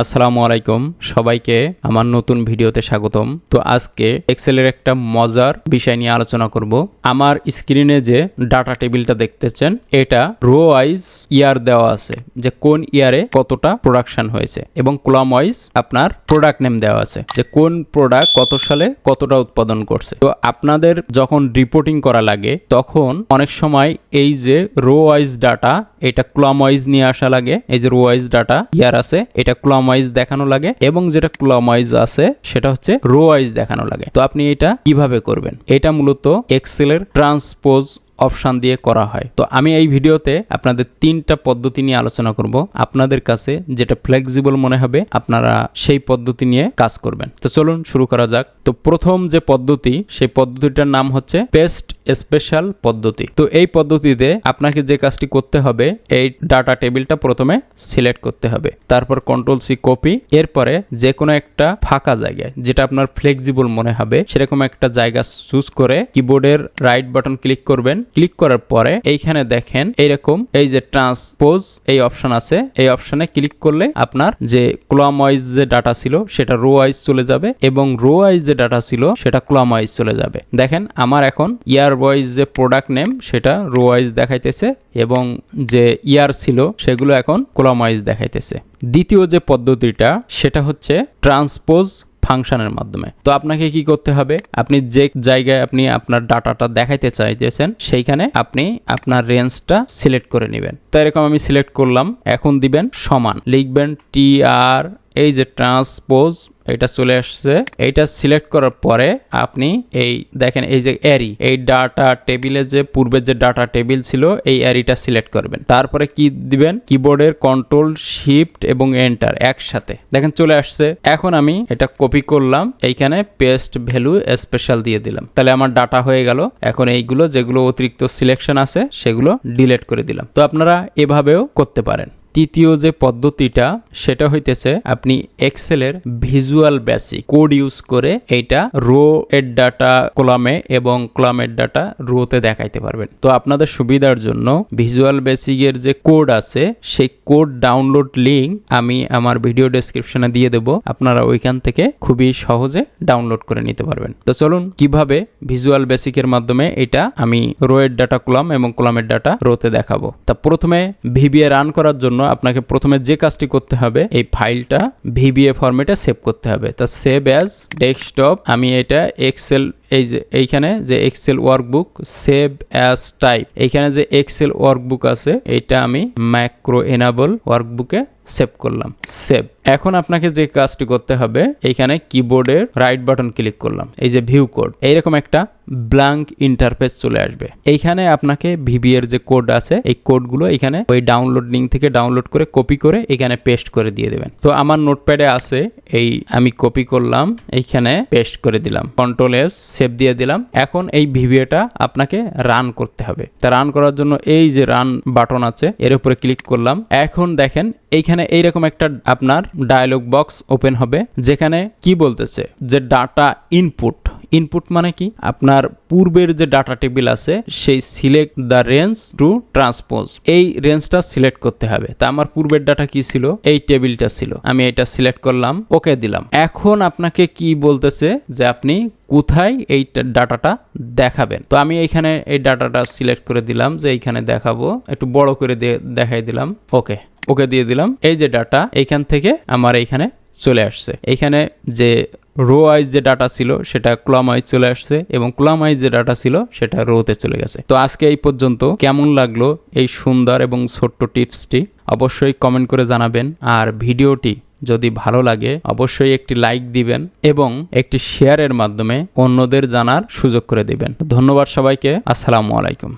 আসসালামু আলাইকুম। সবাইকে আমার নতুন ভিডিওতে স্বাগতম। তো আজকে এক্সেলের একটা মজার বিষয় নিয়ে আলোচনা করব। আমার স্ক্রিনে যে ডাটা টেবিলটা দেখতেছেন, এটা রো ওয়াইজ ইয়ার দেওয়া আছে, যে কোন ইয়ারে কতটা প্রোডাকশন হয়েছে, এবং কলাম ওয়াইজ আপনার প্রোডাক্ট নেম দেওয়া আছে, যে কোন প্রোডাক্ট কত সালে কতটা উৎপাদন করছে। তো আপনাদের যখন রিপোর্টিং করা লাগে, তখন অনেক সময় এই যে রো ওয়াইজ ডাটা এটা ক্লম ওয়াইজ নিয়ে আসা লাগে, এই যে রো ওয়াইজ ডাটা ইয়ার আছে, এটা ক্লম ওয়াইজ দেখানো লাগে এবং যেটা ক্লম আছে, সেটা হচ্ছে রো ওয়াইজ দেখানো লাগে। তো আপনি এটা কীভাবে করবেন? এটা মূলত এক্সেলের ট্রান্সপোজ অপশান দিয়ে করা হয়। তো আমি এই ভিডিওতে আপনাদের তিনটা পদ্ধতি নিয়ে আলোচনা করব। আপনাদের কাছে যেটা ফ্লেক্সিবল মনে হবে, আপনারা সেই পদ্ধতি নিয়ে কাজ করবেন। তো চলুন শুরু করা যাক। তো প্রথম যে পদ্ধতি, সেই পদ্ধতিটার নাম হচ্ছে পেস্ট স্পেশাল পদ্ধতি। তো এই পদ্ধতিতে আপনাকে যে কাজটি করতে হবে, এই ডাটা টেবিলটা প্রথমে সিলেক্ট করতে হবে। তারপর কন্ট্রোল সি কপি এরপরে যে কোনো একটা ফাঁকা জায়গায়, যেটা আপনার ফ্লেক্সিবল মনে হবে, সেরকম একটা জায়গা চুজ করে কিবোর্ডের রাইট বাটন ক্লিক করবেন। ক্লিক করার পরে এইখানে দেখেন এইরকম, এই যে ট্রান্সপোজ এই অপশন আছে। এই অপশনে ক্লিক করলে আপনার যে ক্লম ওয়াইজ যে ডাটা ছিল, সেটা রো ওয়াইজ চলে যাবে এবং রো ওয়াইজ যে ডাটা ছিল, সেটা ক্লম ওয়াইজ চলে যাবে। দেখেন, আমার এখন ইয়ার ওয়াইজ যে প্রোডাক্ট নেম সেটা রো ওয়াইজ দেখাইতেছে এবং যে ইয়ার ছিল, সেগুলো এখন কলাম ওয়াইজ দেখাইতেছে। দ্বিতীয় যে পদ্ধতিটা, সেটা হচ্ছে ট্রান্সপোজ ফাংশনের মাধ্যমে। তো আপনাকে কি করতে হবে? আপনি যে জায়গায় আপনি আপনার ডাটাটা দেখাইতে চাইতেছেন, সেইখানে আপনি আপনার রেঞ্জটা সিলেক্ট করে নেবেন। তো এরকম আমি সিলেক্ট করলাম, এখন দিবেন সমান। লিখবেন টি আর এই যে ট্রান্সপোজ এটা চলে আসছে। এইটা সিলেক্ট করার পরে আপনি এই দেখেন এই যে অ্যারি এই ডাটা টেবিলে যে পূর্বের যে ডাটা টেবিল ছিল, এই অ্যারিটা সিলেক্ট করবেন। তারপরে কি দিবেন? কিবোর্ডের কন্ট্রোল শিফট এবং এন্টার একসাথে। দেখেন চলে আসছে। এখন আমি এটা কপি করলাম। এইখানে পেস্ট ভ্যালু স্পেশাল দিয়ে দিলাম। তাহলে আমার ডাটা হয়ে গেল। এখন এইগুলো যেগুলো অতিরিক্ত সিলেকশন আছে, সেগুলো ডিলিট করে দিলাম। তো আপনারা এভাবেও করতে পারেন। তৃতীয় যে পদ্ধতিটা, সেটা হইতেছে আপনি এক্সেলের ভিজুয়াল বেসিক কোড ইউজ করে এইটা রো এর ডাটা কলামে এবং কলামের ডাটা রোতে দেখাইতে পারবেন। তো আপনাদের সুবিধার জন্য ভিজুয়াল বেসিকের যে কোড আছে, সেই কোড ডাউনলোড লিঙ্ক আমি আমার ভিডিও ডেসক্রিপশনে দিয়ে দেব। আপনারা ওইখান থেকে খুবই সহজে ডাউনলোড করে নিতে পারবেন। তো চলুন, কীভাবে ভিজুয়াল বেসিকের মাধ্যমে এটা আমি রো এর ডাটা কলাম এবং কলামের ডাটা রোতে দেখাবো? তা প্রথমে ভিবিএ রান করার জন্য আপনাকে প্রথমে যে কাজটি করতে হবে, এই ফাইলটা ভিবিএ ফরম্যাটে সেভ করতে হবে। তা সেভ অ্যাজ ডেস্কটপ আমি এটা এক্সেল এই যে এইখানে যে Excel workbook save as type এইখানে যে এক্সেল ওয়ার্কবুক আছে এটা আমি ম্যাক্রো এনাবল ওয়ার্কবুকে সেভ করলাম। সেভ এখন আপনাকে যে কাজটি করতে হবে, এইখানে কিবোর্ডের রাইট বাটন ক্লিক করলাম। এই যে ভিউ কোড এইরকম একটা ব্ল্যাঙ্ক ইন্টারফেস চলে আসবে। এইখানে আপনাকে ভিবি এর যে কোড আছে, এই কোডগুলো এখানে ওই ডাউনলোড লিঙ্ক থেকে ডাউনলোড করে কপি করে এখানে পেস্ট করে দিয়ে দেবেন। তো আমার নোটপ্যাডে আছে, এই আমি কপি করলাম, এইখানে পেস্ট করে দিলাম। কন্ট্রোল এস সেভ দিয়ে দিলাম। এখন এই ভিভিএটা আপনাকে রান করতে হবে। তা রান করার জন্য এই যে রান বাটন আছে, এর উপরে ক্লিক করলাম। এখন দেখেন, এইখানে এইরকম একটা আপনার ডায়লগ বক্স ওপেন হবে, যেখানে কি বলতেছে? যে ডাটা ইনপুট ইনপুট মানে কি? আপনার পূর্বের যে ডাটা টেবিল আছে, সেই select the range to transpose এই রেঞ্জটা সিলেক্ট করতে হবে। তা আমার পূর্বের ডাটা কি ছিল? এই টেবিলটা ছিল। আমি এটা সিলেক্ট করলাম ওকে দিলাম। এখন আপনাকে কি বলতেছে? যে আপনি কোথায় এই ডাটাটা দেখাবেন? তো আমি এইখানে এই ডাটাটা সিলেক্ট করে দিলাম, যে এইখানে দেখাবো। একটু বড় করে দেখাই দিলাম ওকে ওকে দিয়ে দিলাম। এই যে ডাটা এইখান থেকে আমার এইখানে চলে আসছে। এইখানে যে রো ওয়াইজ যে ডাটা ছিল সেটা ক্লাম ওয়াইজ চলে আসছে এবং ক্লাম ওয়াইজ যে ডাটা ছিল সেটা রোতে চলে গেছে। তো আজকে এই পর্যন্ত কেমন লাগল এই সুন্দর এবং ছোট্ট টিপসটি অবশ্যই কমেন্ট করে জানাবেন। আর ভিডিওটি যদি ভালো লাগে অবশ্যই একটি লাইক দিবেন এবং একটি শেয়ারের মাধ্যমে অন্যদের জানার সুযোগ করে দিবেন। ধন্যবাদ সবাইকে। আসসালামু আলাইকুম।